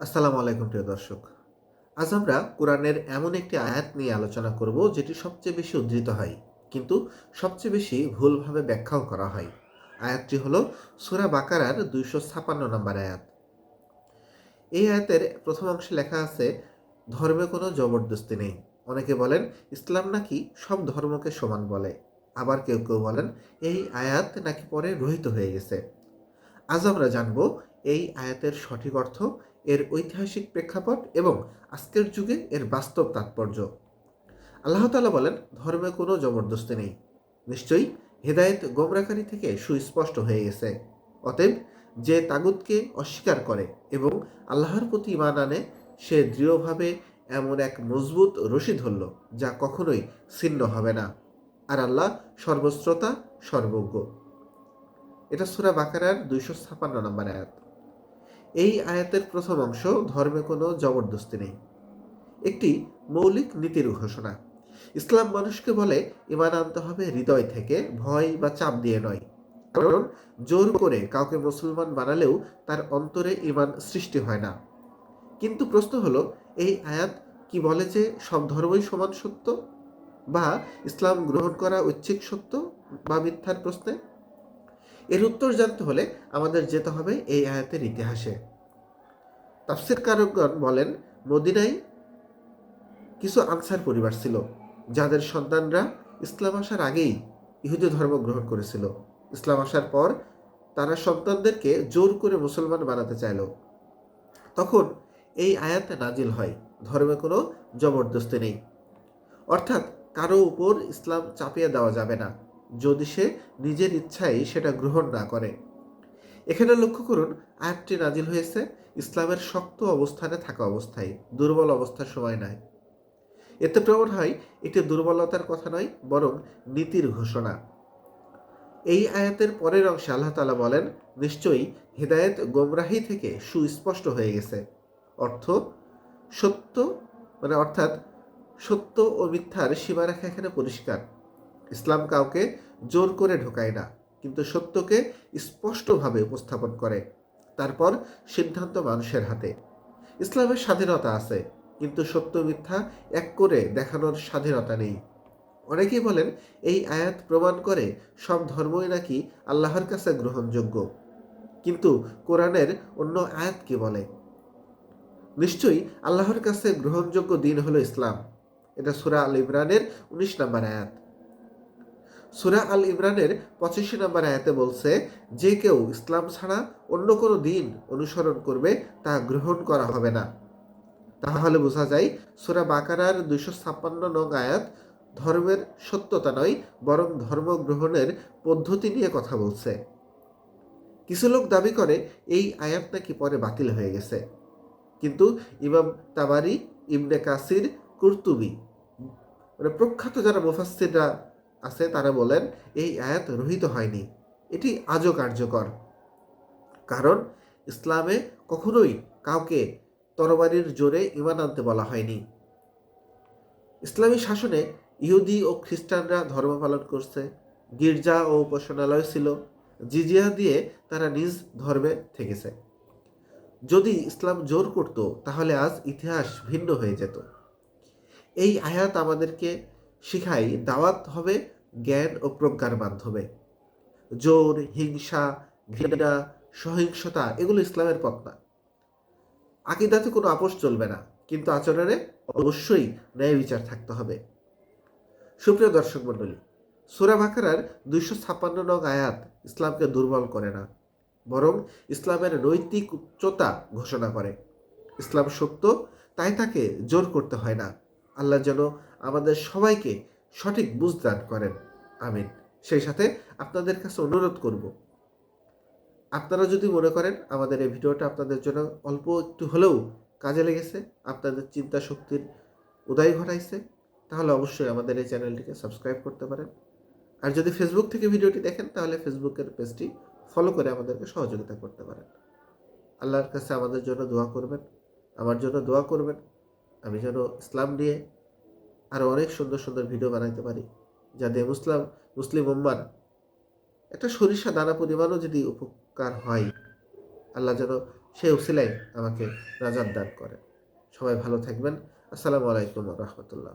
আসসালামু আলাইকুম, প্রিয় দর্শক। আজ আমরা কোরআনের এমন একটি আয়াত নিয়ে আলোচনা করব, যেটি সবচেয়ে বেশি উদ্ধৃত হয়, কিন্তু সবচেয়ে বেশি ভুলভাবে ব্যাখ্যাও করা হয়। আয়াতটি হলো সুরা বাকারার দুইশো ছাপান্ন নম্বর আয়াত। এই আয়াতের প্রথম অংশে লেখা আছে, ধর্মে কোনো জবরদস্তি নেই। অনেকে বলেন, ইসলাম নাকি সব ধর্মকে সমান বলে। আবার কেউ কেউ বলেন, এই আয়াত নাকি পরে রহিত হয়ে গেছে। আজ আমরা জানব এই আয়াতের সঠিক অর্থ, এর ঐতিহাসিক প্রেক্ষাপট এবং আজকের যুগে এর বাস্তব তাৎপর্য। আল্লাহ তালা বলেন, ধর্মে কোনো জবরদস্তি নেই। নিশ্চয়ই হেদায়েত গোমরাকারী থেকে সুস্পষ্ট হয়ে গেছে। অতএব যে তাগুতকে অস্বীকার করে এবং আল্লাহর প্রতি ইমান আনে, সে দৃঢ়ভাবে এমন এক মজবুত রশি ধরল যা কখনোই ছিন্ন হবে না। আর আল্লাহ সর্বশ্রোতা, সর্বজ্ঞ। এটা সুরা বাকারার দুইশো ছাপান্ন নম্বর আয়াত। এই আয়াতের প্রথম অংশ ধর্মে কোনো জবরদস্তি নেই। একটি মৌলিক নীতির ঘোষণা। ইসলাম মানুষকে বলে, ইমান আনতে হবে হৃদয় থেকে, ভয় বা চাপ দিয়ে নয়। কারণ জোর করে কাউকে মুসলমান বানালেও তার অন্তরে ইমান সৃষ্টি হয় না। কিন্তু প্রশ্ন হলো, এই আয়াত কি বলে যে সব ধর্মই সমান সত্য? বা ইসলাম গ্রহণ করা ঐচ্ছিক সত্য বা মিথ্যার প্রশ্নে? এর উত্তর জানতে হলে আমাদের যেতে হবে এই আয়াতের ইতিহাসে। তাফসির কারকগণ বলেন, মদিনায় কিছু আনসার পরিবার ছিল, যাদের সন্তানরা ইসলাম আসার আগেই ইহুদি ধর্ম গ্রহণ করেছিল। ইসলাম আসার পর তারা সন্তানদেরকে জোর করে মুসলমান বানাতে চাইল। তখন এই আয়াত নাজিল হয়, ধর্মে কোনো জবরদস্তি নেই। অর্থাৎ কারও উপর ইসলাম চাপিয়ে দেওয়া যাবে না, যদি সে নিজের ইচ্ছায় সেটা গ্রহণ না করে। এখানে লক্ষ্য করুন, আয়াতটি নাজিল হয়েছে, ইসলামের শক্ত অবস্থানে থাকা অবস্থায়, দুর্বল অবস্থার সময় নয়। এতে প্রমাণ হয়, এটি দুর্বলতার কথা নয়, বরং নীতির ঘোষণা। এই আয়াতের পরের অংশে আল্লাহ তালা বলেন, নিশ্চয়ই হৃদায়ত গোমরাহি থেকে সুস্পষ্ট হয়ে গেছে। অর্থ, সত্য মানে অর্থাৎ সত্য ও মিথ্যার সীমারেখা এখানে পরিষ্কার। ইসলাম কাউকে জোর করে ঢোকায় না। কিন্তু সত্যকে স্পষ্টভাবে উপস্থাপন করে। তারপর সিদ্ধান্ত মানুষের হাতে। ইসলামের স্বাধীনতা আছে, কিন্তু সত্য মিথ্যা এক করে দেখানোর স্বাধীনতা নেই। অনেকেই বলেন, এই আয়াত প্রমাণ করে সব ধর্মই নাকি আল্লাহর কাছে গ্রহণযোগ্য। কিন্তু কোরআনের অন্য আয়াত কি বলে? নিশ্চয়ই আল্লাহর কাছে গ্রহণযোগ্য দিন হলো ইসলাম। এটা সুরা আল ইমরানের উনিশ নম্বর আয়াত। সুরা আল ইমরানের পঁচাশি নম্বর আয়াতে বলছে, যে কেউ ইসলাম ছাড়া অন্য কোনো দিন অনুসরণ করবে, তা গ্রহণ করা হবে না। তাহলে বোঝা যায়, সুরা বাকারার দুশো ছাপ্পান্ন নং আয়াত ধর্মের সত্যতা নয়, বরং ধর্ম গ্রহণের পদ্ধতি নিয়ে কথা বলছে। কিছু লোক দাবি করে, এই আয়াত নাকি পরে বাতিল হয়ে গেছে। কিন্তু ইমাম তাবারি, ইবনে কাসির, কুর্তুবি মানে প্রখ্যাত যারা মুফাসিররা আছে, তারা বলেন, এই আয়াত রহিত হয়নি। এটি আজও কার্যকর। কারণ ইসলামে কখনোই কাউকে তরবারির জোরে ইমান আনতে বলা হয়নি। ইসলামী শাসনে ইহুদি ও খ্রিস্টানরা ধর্ম পালন করছে, গির্জা ও উপাসনালয় ছিল, জিজিয়া দিয়ে তারা নিজ ধর্মে থেকেছে। যদি ইসলাম জোর করত, তাহলে আজ ইতিহাস ভিন্ন হয়ে যেত। এই আয়াত আমাদেরকে শিখাই দাওয়াত হবে জ্ঞান ও প্রজ্ঞার মাধ্যমে। জোর, হিংসা, ঘৃণা, সহিংসতা, এগুলো ইসলামের পথ না। আকিদাতে কোনো আপোষ চলবে না, কিন্তু আচরণে অবশ্যই ন্যায় বিচার থাকতে হবে। সুপ্রিয় দর্শক মণ্ডলী, সুরা বাকারার দুইশো ছাপ্পান্ন নং আয়াত ইসলামকে দুর্বল করে না, বরং ইসলামের নৈতিক উচ্চতা ঘোষণা করে। ইসলাম সত্য, তাই তাকে জোর করতে হয় না। আল্লাহ যেন আমাদের সবাইকে সঠিক বুঝদান করেন। আমিন। সেই সাথে আপনাদের কাছে অনুরোধ করব। আপনারা যদি মনে করেন আমাদের এই ভিডিওটা আপনাদের জন্য অল্প একটু হলেও কাজে লেগেছে, আপনাদের চিন্তা শক্তির উদয় ঘটাইছে, তাহলে অবশ্যই আমাদের এই চ্যানেলটিকে সাবস্ক্রাইব করতে পারেন। আর যদি ফেসবুক থেকে ভিডিওটি দেখেন, তাহলে ফেসবুকের পেজটি ফলো করে আমাদেরকে সহযোগিতা করতে পারেন। আল্লাহর কাছে আমাদের জন্য দোয়া করবেন, আমার জন্য দোয়া করবেন, আমি যেন ইসলাম নিয়ে আরও অনেক সুন্দর সুন্দর ভিডিও বানাইতে পারি। যাতে মুসলাম, মুসলিম উম্মার একটা সরিষা দানা পরিমাণও যদি উপকার হয়, আল্লাহ যেন সে উসিলাই আমাকে রাজার দান করে সবাই ভালো থাকবেন। আসসালামু আলাইকুম রহমতুল্লাহ।